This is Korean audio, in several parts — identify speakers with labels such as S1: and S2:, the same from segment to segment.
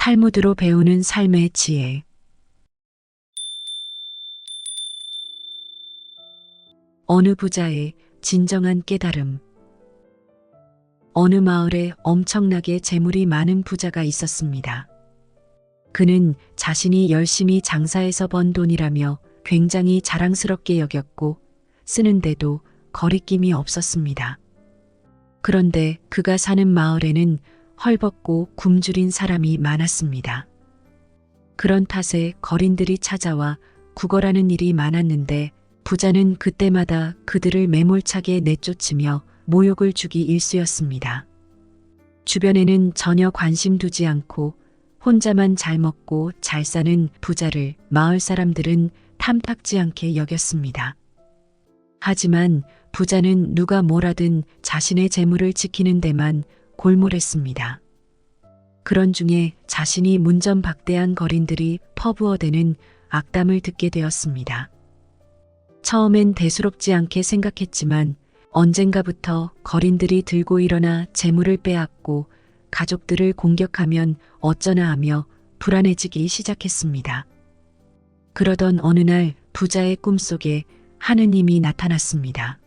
S1: 탈무드로 배우는 삶의 지혜. 어느 부자의 진정한 깨달음. 어느 마을에 엄청나게 재물이 많은 부자가 있었습니다. 그는 자신이 열심히 장사해서 번 돈이라며 굉장히 자랑스럽게 여겼고 쓰는데도 거리낌이 없었습니다. 그런데 그가 사는 마을에는 헐벗고 굶주린 사람이 많았습니다. 그런 탓에 거린들이 찾아와 구걸하는 일이 많았는데 부자는 그때마다 그들을 매몰차게 내쫓으며 모욕을 주기 일쑤였습니다. 주변에는 전혀 관심 두지 않고 혼자만 잘 먹고 잘 사는 부자를 마을 사람들은 탐탁지 않게 여겼습니다. 하지만 부자는 누가 뭐라든 자신의 재물을 지키는 데만 골몰했습니다. 그런 중에 자신이 문전박대한 거린들이 퍼부어대는 악담을 듣게 되었습니다. 처음엔 대수롭지 않게 생각했지만 언젠가부터 거린들이 들고 일어나 재물을 빼앗고 가족들을 공격하면 어쩌나 하며 불안해지기 시작했습니다. 그러던 어느 날 부자의 꿈속에 하느님이 나타났습니다.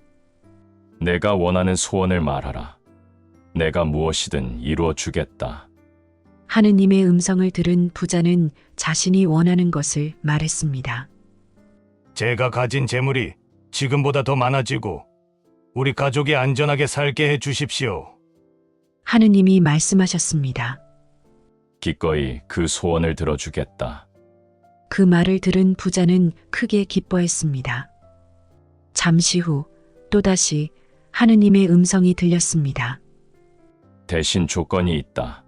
S2: 내가 원하는 소원을 말하라. 내가 무엇이든 이루어 주겠다.
S1: 하느님의 음성을 들은 부자는 자신이 원하는 것을 말했습니다.
S3: 제가 가진 재물이 지금보다 더 많아지고 우리 가족이 안전하게 살게 해 주십시오.
S1: 하느님이 말씀하셨습니다.
S2: 기꺼이 그 소원을 들어주겠다.
S1: 그 말을 들은 부자는 크게 기뻐했습니다. 잠시 후 또다시 하느님의 음성이 들렸습니다.
S2: 대신 조건이 있다.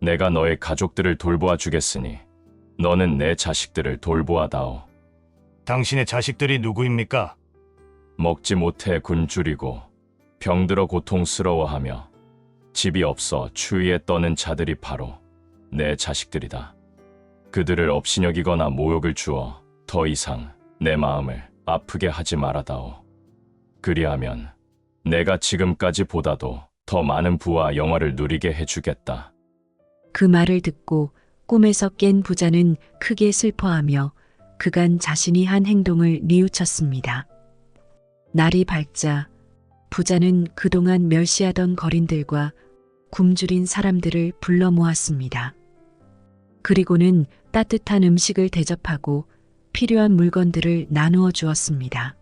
S2: 내가 너의 가족들을 돌보아 주겠으니 너는 내 자식들을 돌보아다오.
S3: 당신의 자식들이 누구입니까?
S2: 먹지 못해 굶주리고 병들어 고통스러워하며 집이 없어 추위에 떠는 자들이 바로 내 자식들이다. 그들을 업신여기거나 모욕을 주어 더 이상 내 마음을 아프게 하지 말아다오. 그리하면 내가 지금까지 보다도 더 많은 부와 영화를 누리게 해주겠다.
S1: 그 말을 듣고 꿈에서 깬 부자는 크게 슬퍼하며 그간 자신이 한 행동을 뉘우쳤습니다. 날이 밝자 부자는 그동안 멸시하던 거린들과 굶주린 사람들을 불러 모았습니다. 그리고는 따뜻한 음식을 대접하고 필요한 물건들을 나누어 주었습니다.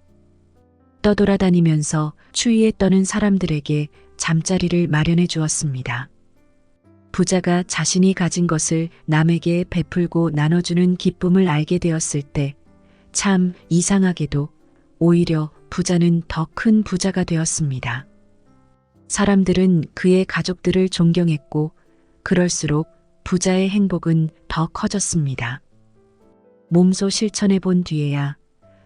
S1: 떠돌아다니면서 추위에 떠는 사람들에게 잠자리를 마련해 주었습니다. 부자가 자신이 가진 것을 남에게 베풀고 나눠주는 기쁨을 알게 되었을 때 참 이상하게도 오히려 부자는 더 큰 부자가 되었습니다. 사람들은 그의 가족들을 존경했고 그럴수록 부자의 행복은 더 커졌습니다. 몸소 실천해 본 뒤에야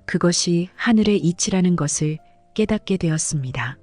S1: 그것이 하늘의 이치라는 것을 깨닫게 되었습니다.